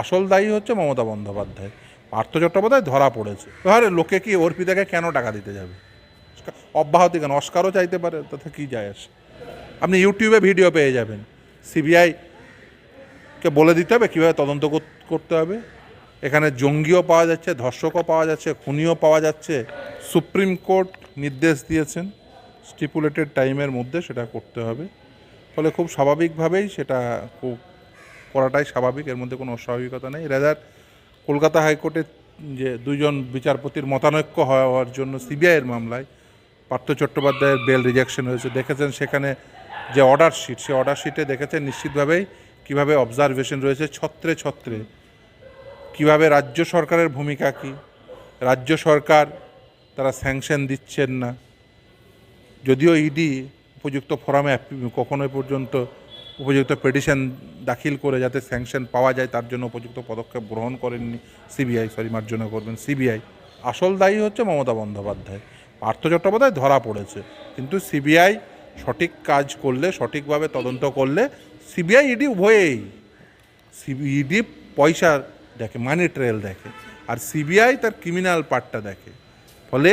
আসল দায়ী হচ্ছে মমতা বন্দ্যোপাধ্যায়। পার্থ চট্টোপাধ্যায় ধরা পড়েছে। এবারে লোকে কি অর্পিতাকে কেন টাকা দিতে যাবে? অব্যাহতি কেন? অস্কারও চাইতে পারে তাতে কী যায় আসে? আপনি ইউটিউবে ভিডিও পেয়ে যাবেন। সিবিআই কে বলে দিতে হবে কীভাবে তদন্ত করতে হবে। এখানে জঙ্গিও পাওয়া যাচ্ছে, ধর্ষকও পাওয়া যাচ্ছে, খুনিও পাওয়া যাচ্ছে। সুপ্রিম কোর্ট নির্দেশ দিয়েছেন। স্টিপুলেটেড টাইমের মধ্যে সেটা করতে হবে। ফলে খুব স্বাভাবিকভাবেই সেটা খুব করাটাই স্বাভাবিক, এর মধ্যে কোনো অস্বাভাবিকতা নেই। রেজার কলকাতা হাইকোর্টের যে দুইজন বিচারপতির মতানৈক্য হওয়ার জন্য সিবিআইয়ের মামলায় পার্থ চট্টোপাধ্যায়ের বেল রিজেকশন হয়েছে। দেখেছেন সেখানে যে অর্ডার শিট সে অর্ডার শিটে দেখেছেন নিশ্চিতভাবেই কীভাবে অবজারভেশন রয়েছে। ছত্রে ছত্রে কীভাবে রাজ্য সরকারের ভূমিকা কি? রাজ্য সরকার তারা স্যাংশন দিচ্ছেন না। যদিও ইডি উপযুক্ত ফোরামে কখনোই পর্যন্ত উপযুক্ত পিটিশন দাখিল করে যাতে স্যাংশন পাওয়া যায়, তার জন্য উপযুক্ত পদক্ষেপ গ্রহণ করেননি সিবিআই সরি মার্জনা করবেন সিবিআই আসল দায়ী হচ্ছে মমতা বন্দ্যোপাধ্যায়। পার্থ চট্টোপাধ্যায় ধরা পড়েছে। কিন্তু সিবিআই সঠিক কাজ করলে, সঠিকভাবে তদন্ত করলে সিবিআই ইডি উভয়েই। ইডি পয়সা দেখে মানি ট্রেল দেখে। আর সিবিআই তার ক্রিমিনাল পার্টটা দেখে। ফলে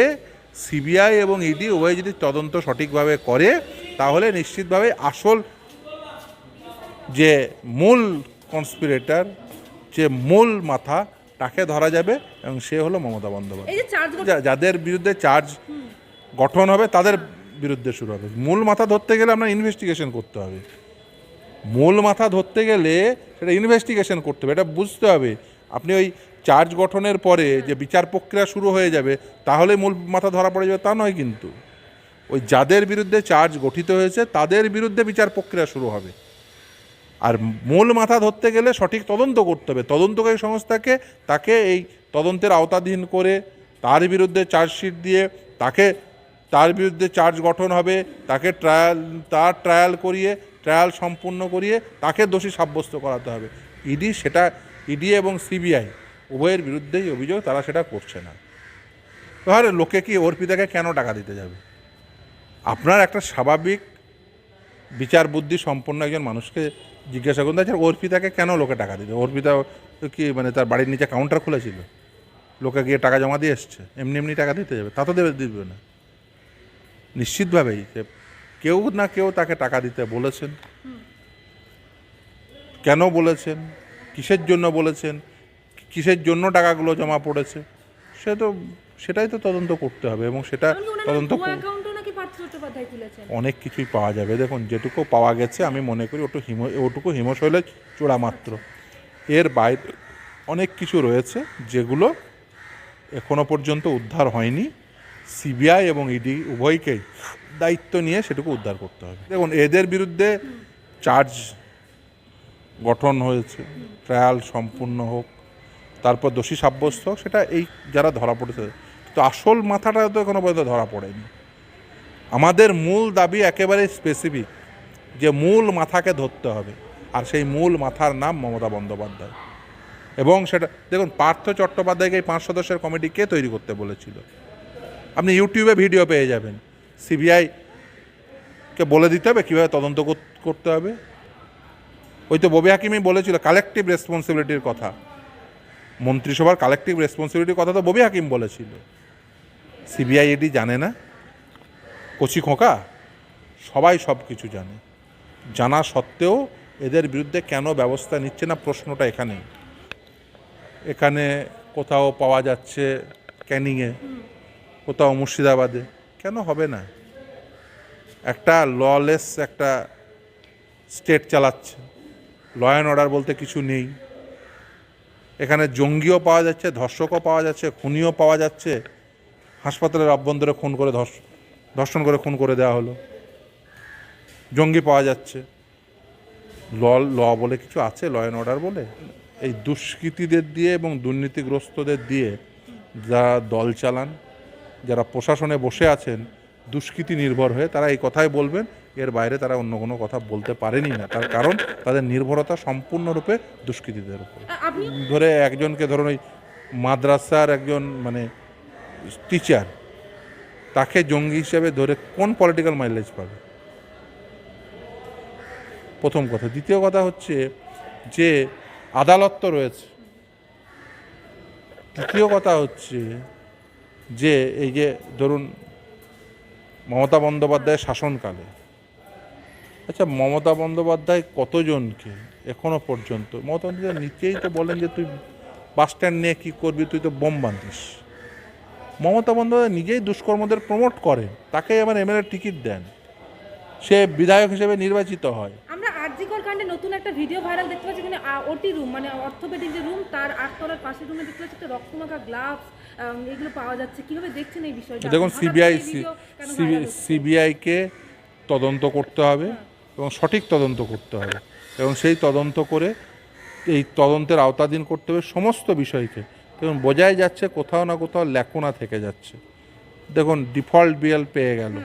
সিবিআই এবং ইডি উভয় যদি তদন্ত সঠিকভাবে করে, তাহলে নিশ্চিতভাবে আসল যে মূল কনস্পিরেটর যে মূল মাথা তাকে ধরা যাবে এবং সে হলো মমতা বন্দ্যোপাধ্যায়। যাদের বিরুদ্ধে চার্জ গঠন হবে তাদের বিরুদ্ধে শুরু হবে। মূল মাথা ধরতে গেলে আপনার ইনভেস্টিগেশন করতে হবে। মূল মাথা ধরতে গেলে সেটা ইনভেস্টিগেশন করতে হবে। এটা বুঝতে হবে। আপনি ওই চার্জ গঠনের পরে যে বিচার প্রক্রিয়া শুরু হয়ে যাবে তাহলে মূল মাথা ধরা পড়ে যাবে তা নয় কিন্তু। ওই যাদের বিরুদ্ধে চার্জ গঠিত হয়েছে তাদের বিরুদ্ধে বিচার প্রক্রিয়া শুরু হবে। আর মূল মাথা ধরতে গেলে সঠিক তদন্ত করতে হবে। তদন্তকারী সংস্থাকে তাকে এই তদন্তের আওতাধীন করে তার বিরুদ্ধে চার্জশিট দিয়ে তাকে তার বিরুদ্ধে চার্জ গঠন হবে, তাকে ট্রায়াল, তার ট্রায়াল করিয়ে, ট্রায়াল সম্পূর্ণ করিয়ে তাকে দোষী সাব্যস্ত করাতে হবে। ইডি সেটা, ইডি এবং সিবিআই উভয়ের বিরুদ্ধেই অভিযোগ, তারা সেটা করছে না। এবারে লোকে কি অর্পিতাকে কেন টাকা দিতে যাবে? আপনার একটা স্বাভাবিক বিচার বুদ্ধি সম্পন্ন একজন মানুষকে জিজ্ঞাসা করুন আচ্ছা অর্পিতাকে কেন লোকে টাকা দিতে অর্পিতা কি মানে তার বাড়ির নিচে কাউন্টার খুলেছিল? লোকে গিয়ে টাকা জমা দিয়ে এসছে এমনি এমনি টাকা দিতে যাবে তা তো দেবে দিবে না। নিশ্চিতভাবেই যে কেউ না কেউ তাকে টাকা দিতে বলেছেন। কেন বলেছেন? কিসের জন্য বলেছেন? কিসের জন্য টাকাগুলো জমা পড়েছে? সে তো সেটাই তো তদন্ত করতে হবে এবং সেটা তদন্ত অনেক কিছুই পাওয়া যাবে। দেখুন, যেটুকু পাওয়া গেছে, আমি মনে করি ওটু হিম, ওটুকু হিমশৈলের চূড়া মাত্র। এর বাইরে অনেক কিছু রয়েছে যেগুলো এখনও পর্যন্ত উদ্ধার হয়নি। সিবিআই এবং ইডি উভয়কেই দায়িত্ব নিয়ে সেটুকু উদ্ধার করতে হবে। দেখুন, এদের বিরুদ্ধে চার্জ গঠন হয়েছে, ট্রায়াল সম্পূর্ণ হোক, তারপর দোষী সাব্যস্ত হোক, সেটা এই যারা ধরা পড়েছে। কিন্তু আসল মাথাটা তো এখনও পর্যন্ত ধরা পড়েনি। আমাদের মূল দাবি একেবারে স্পেসিফিক যে মূল মাথাকে ধরতে হবে। আর সেই মূল মাথার নাম মমতা বন্দ্যোপাধ্যায়। এবং সেটা, দেখুন, পার্থ চট্টোপাধ্যায়কে এই পাঁচ সদস্যের কমিটি কে তৈরি করতে বলেছিল? আপনি ইউটিউবে ভিডিও পেয়ে যাবেন। সিবিআই কে বলে দিতে হবে, কীভাবে তদন্ত করতে হবে। ওই তো ববি হাকিমই বলেছিল কালেকটিভ রেসপন্সিবিলিটির কথা। মন্ত্রিসভার কালেকটিভ রেসপন্সিবিলিটির কথা তো ববি হাকিম বলেছিল। সিবিআই এটি জানে না। কচি খোঁকা? সবাই সব কিছু জানে। জানা সত্ত্বেও এদের বিরুদ্ধে কেন ব্যবস্থা নিচ্ছে না প্রশ্নটা এখানে? এখানে কোথাও পাওয়া যাচ্ছে ক্যানিংয়ে, কোথাও মুর্শিদাবাদে। কেন হবে না? একটা ললেস একটা স্টেট চালাচ্ছে। ল অ্যান্ড অর্ডার বলতে কিছু নেই। এখানে জঙ্গিও পাওয়া যাচ্ছে, ধর্ষকও পাওয়া যাচ্ছে, খুনিও পাওয়া যাচ্ছে। হাসপাতালের অভ্যন্তরে খুন করে ধর্ষ ধর্ষণ করে খুন করে দেওয়া হলো। জঙ্গি পাওয়া যাচ্ছে। ল ল বলে কিছু আছে? ল অ্যান্ড অর্ডার বলে? এই দুষ্কৃতীদের দিয়ে এবং দুর্নীতিগ্রস্তদের দিয়ে যারা দল চালান যারা প্রশাসনে বসে আছেন দুষ্কৃতি নির্ভর হয়ে তারা এই কথাই বলবেন। এর বাইরে তারা অন্য কোনো কথা বলতে পারেনি না। তার কারণ তাদের নির্ভরতা সম্পূর্ণরূপে দুষ্কৃতীদের উপর। ধরে একজনকে ধরুন ওই মাদ্রাসার একজন মানে টিচার তাকে জঙ্গি হিসেবে ধরে কোন পলিটিক্যাল মাইলেজ পাবে? প্রথম কথা। দ্বিতীয় কথা হচ্ছে যে আদালত তো রয়েছে। তৃতীয় কথা হচ্ছে যে এই যে ধরুন মমতা বন্দ্যোপাধ্যায়ের শাসনকালে। আচ্ছা মমতা বন্দ্যোপাধ্যায় কতজনকে এখনও পর্যন্ত? মমতা বন্দ্যোপাধ্যায় নিচেই তো বলেন যে তুই বাস স্ট্যান্ড নিয়ে কী করবি, তুই তো বোম বাঁধিস। মমতা বন্দ্যোপাধ্যায় নিজেই দুষ্কর্মদের প্রমোট করেন তাকেই আবার এমএলএ টিকিট দেন। সে বিধায়ক হিসেবে নির্বাচিত হয়। আমরা আরজিকর কাণ্ডে নতুন একটা ভিডিও ভাইরাল দেখতে পাচ্ছি এখানে ওটি রুম মানে অর্থোপেডিক যে রুম তার আটতলার পাশের রুমে দেখতে পাচ্ছি একটা রক্তমাখা গ্লাভস এগুলো পাওয়া যাচ্ছে। কীভাবে দেখছেন এই বিষয়টা? দেখুন সিবিআই? সিবিআইকে তদন্ত করতে হবে এবং সঠিক তদন্ত করতে হবে। এবং সেই তদন্ত করে এই তদন্তের আওতাধীন করতে হবে সমস্ত বিষয়কে। এবং বোঝাই যাচ্ছে কোথাও না কোথাও লেকোনা থেকে যাচ্ছে। দেখুন ডিফল্ট বিএল পেয়ে গেল।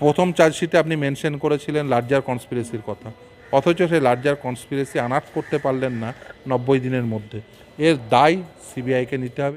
প্রথম চার্জশিটে আপনি মেনশন করেছিলেন লার্জার কনস্পিরেসির কথা। অথচ সেই লার্জার কনস্পিরেসি আনাট করতে পারলেন না নব্বই দিনের মধ্যে। এর দায় সিবিআইকে নিতে হবে।